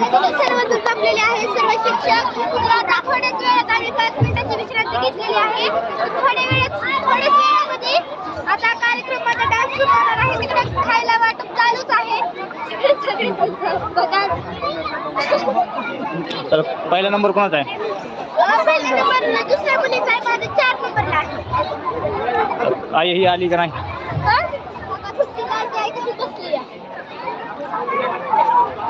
सर्व जमलेले आहे सर्व शिक्षक थोड्याच वेळात आम्ही पाच मिनिटाची विश्रांती घेतलेली आहे. थोड्या वेळात थोड्याच वेळामध्ये आता कार्यक्रमाचा डान्स सुरू होणार आहे. तिकडे खायला वाटप चालूच आहे. सगळे बघा. तर पहिला नंबर कोणाचा आहे? दुसऱ्या मुलीचा आहे. माझा चार नंबरला आहे. आई ही आली का नाही तर आता सुट्टी गावची आहे तशी बसली आहे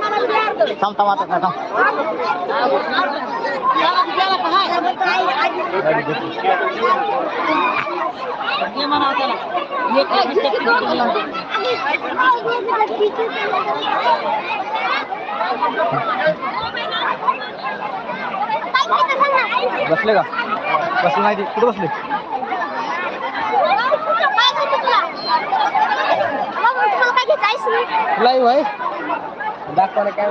थांब थांब आता थांब बसले का? बसले नाही कुठं बसले? लाईव्ह आहे दाखवायला काय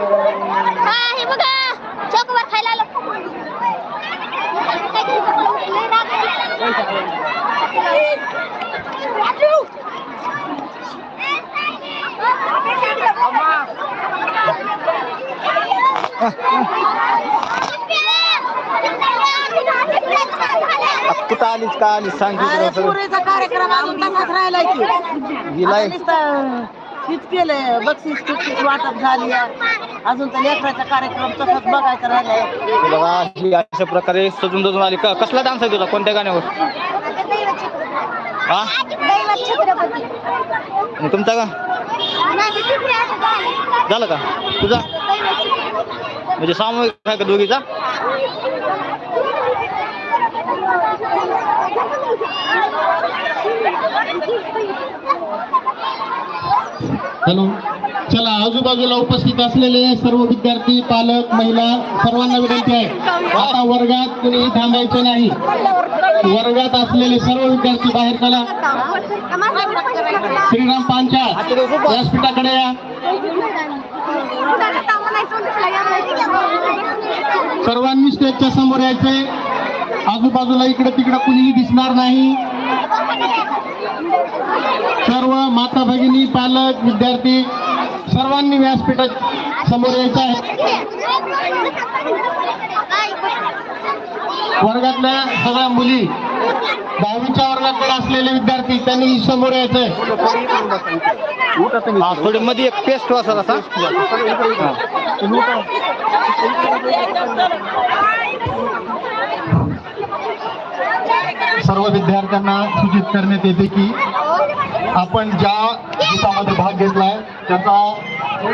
हा हे बघा. चॉकवर खायला आलं. कुठं आलीस का आलीस? सांग की अरे तुला सगळं. पुरीचा कार्यक्रम अजून तसाच राहिलाय की. गेलाय. आता नुसतं हीच केलंय. बक्षीस बिक्षीस वाटप झाली आहे. अजून तर लेकराचा कार्यक्रम तसाच बघायचा राहिलाय. हे बघा ही अशा प्रकारे सजून दजून आली. का कसला डान्स आहे तुला कोणत्या गाण्यावर? हा? दैवत छत्रपती आणि तुमचा का? नाही, तिसरी आता झाली. झालं का? तुझा? दैवत छत्रपती. म्हणजे सामूहिक आहे का दोघीचा? हॅलो. चला आजूबाजूला उपस्थित असलेले सर्व विद्यार्थी पालक महिला सर्वांना विनंती आहे. आता वर्गात कुणीही थांबायचं नाही. वर्गात असलेले सर्व विद्यार्थी बाहेर चला. श्रीराम पांचा व्यासपीठाकडे या. सर्वांनी स्टेजच्या समोर यायचे आजूबाजूला इकडे तिकडे कुणीही दिसणार नाही. सर्व माता भगिनी पालक विद्यार्थी सर्वांनी व्यासपीठात समोर यायचं आहे. वर्गातल्या सगळ्या मुली दहावीच्या वर्गाकडे असलेले विद्यार्थी त्यांनी समोर यायचंय हा थोडी मध्ये एक पेस्ट असेल असा. सर्व विद्यार्थ्यांना सूचित करण्यात येते की आपण ज्या गीतामध्ये भाग घेतलाय त्याचा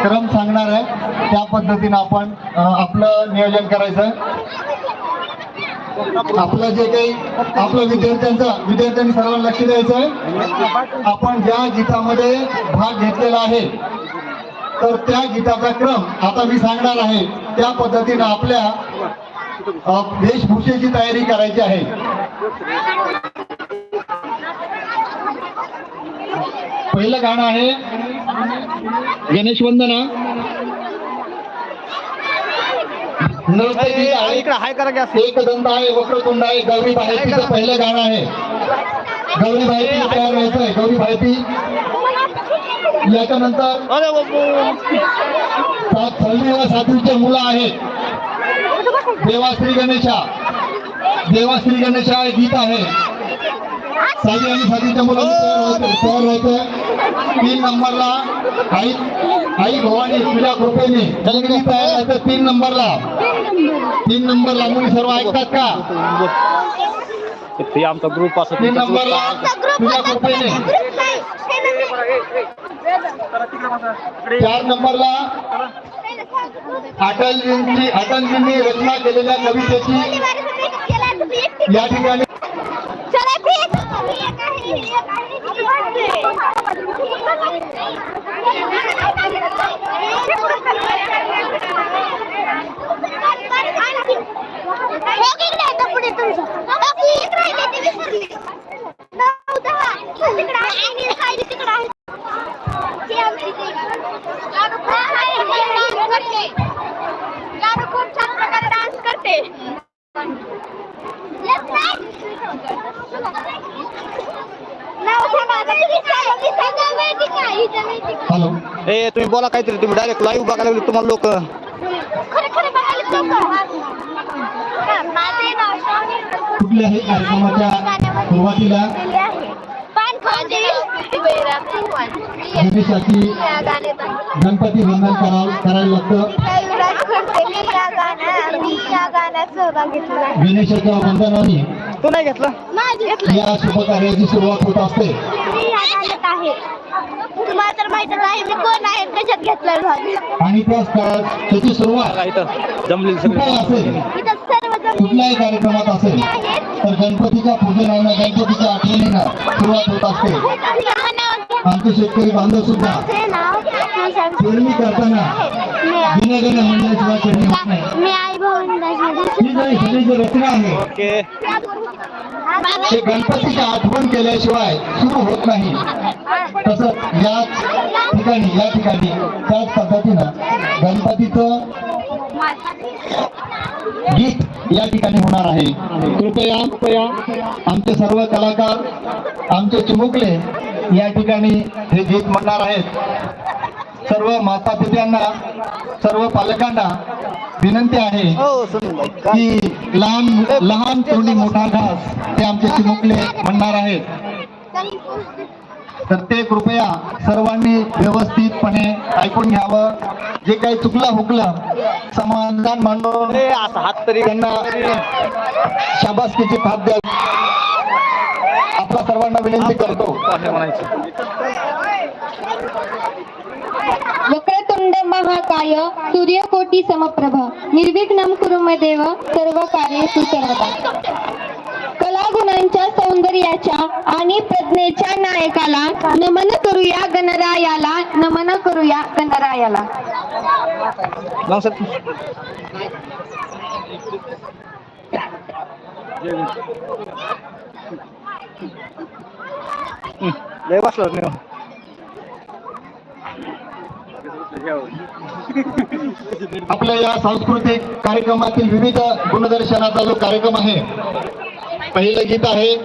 क्रम सांगणार आहे. त्या पद्धतीनं आपण आपलं नियोजन करायचं. आपलं जे काही आपलं विद्यार्थ्यांचं विद्यार्थ्यांनी सर्वांना लक्ष द्यायचं आहे. आपण ज्या गीतामध्ये भाग घेतलेला आहे तर त्या गीताचा क्रम आता मी सांगणार आहे. त्या पद्धतीनं आपल्या वेशभूषेची तयारी करायची आहे. पहिलं गाणं आहे गणेश वंदना. एक दंत आहे. वक्रतुंड आहे गौरी भारतीचं पहिलं गाणं आहे. गौरी भारती तयार व्हायचंय. गौरी भारती याच्यानंतर सात सहावीला सातवीचे मुलं आहेत. देवाश्री गणेशा. देवाश्री गणेशा हे। गीत आहे साधी आणि साधीच्या मुलांनी तयार व्हायचं तीन नंबरला आई आई भवानी तुझ्या कृपेने सगळी तयार व्हायचं तीन नंबरला। तीन नंबरला मुली सर्व ऐकतात का? हे आमचा ग्रुप असं तीन नंबरला तुझ्या होता कृपेने हे। चार नंबरला अटलजींची अटलजींनी रचना केलेल्या कवितेची या ठिकाणी चला प्लीज एक आहे एक आहे पुढे तुमचं बाकी एक राहिले ते विसरले नऊ दहा तिकडे आहे आणि खाली तिकडे आहे ती आमची ती. लाडू खूप छान प्रकारे dance करते. लाडू खूप छान प्रकारे डान्स करते Yes, right? नाव सांगा आता तुम्ही सांगा मी सांगा माहिती का हिचं माहिती का हॅलो. ए तुम्ही बोला काहीतरी तुम्ही डायरेक्ट लाईव्ह बघायला लागले तुम्हाला लोक. कुठल्याही कार्यक्रमाच्या सुरुवातीला? गणपती वंदन करावं करायला लागतं. गणेशाच्या वंदनाने तू नाही घेतला? या शुभ कार्याची सुरुवात होत असते. तुम्हाला तर माहितच आहे मी कोण आहे कशात घेतलं भाग? आणि त्याच काळात त्याची सुरुवात जमलेली असेल? कुठल्याही कार्यक्रमात असेल. तर गणपतीच्या पूजनानं गणपतीच्या आठवणीनं सुरुवात होत असते. आमचे शेतकरी बांधव सुद्धा पेरणी करताना विनयगण मंडळाशिवाय पेरणी होत नाही मी आई भाऊ ही जी ही जी रचना आहे ओके. ते गणपतीची आठवण केल्याशिवाय सुरू होत नाही. तसंच याच ठिकाणी या ठिकाणी त्याच पद्धतीनं गणपतीचं गीत या ठिकाणी होणार आहे. कृपया कृपया आमचे सर्व कलाकार आमचे चिमुकले या ठिकाणी हे गीत म्हणणार आहेत. सर्व माता पित्यांना सर्व पालकांना विनंती आहे हो की? लहान लहान तोंडी मोठा घास ते आमचे चिमुकले म्हणणार आहेत. तर ते कृपया सर्वांनी व्यवस्थितपणे ऐकून घ्यावं. जे काही चुकलं हुकलं समाधान मांडून हात तरी त्यांना शाबासकीची थाप द्यावी आपल्या सर्वांना विनंती करतो. असं म्हणायचं? ब्रह्मांड महाकाय सूर्यकोटी समप्रभ निर्विघ्नम कुरु देव सर्व कार्येषु सर्वदा कलागुणांच्या सौंदर्याच्या आणि प्रज्ञेच्या नायकाला नमन करूया गणरायाला नमन करूया गणरायाला. मग सर लय बसला नाही आपल्या या सांस्कृतिक कार्यक्रमातील विविध गुणदर्शनाचा जो कार्यक्रम आहे पहिलं गीत आहे.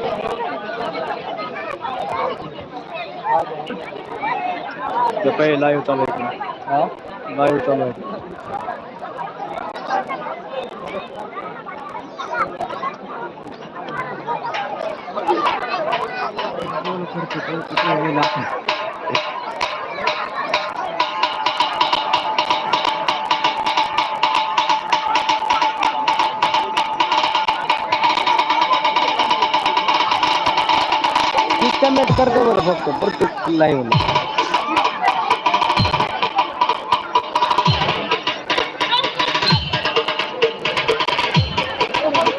ते पहिले लाईव्ह चालू आहे लाईव्ह चालू आहे करतो बरं फक्त प्रत्येक लाईव्ह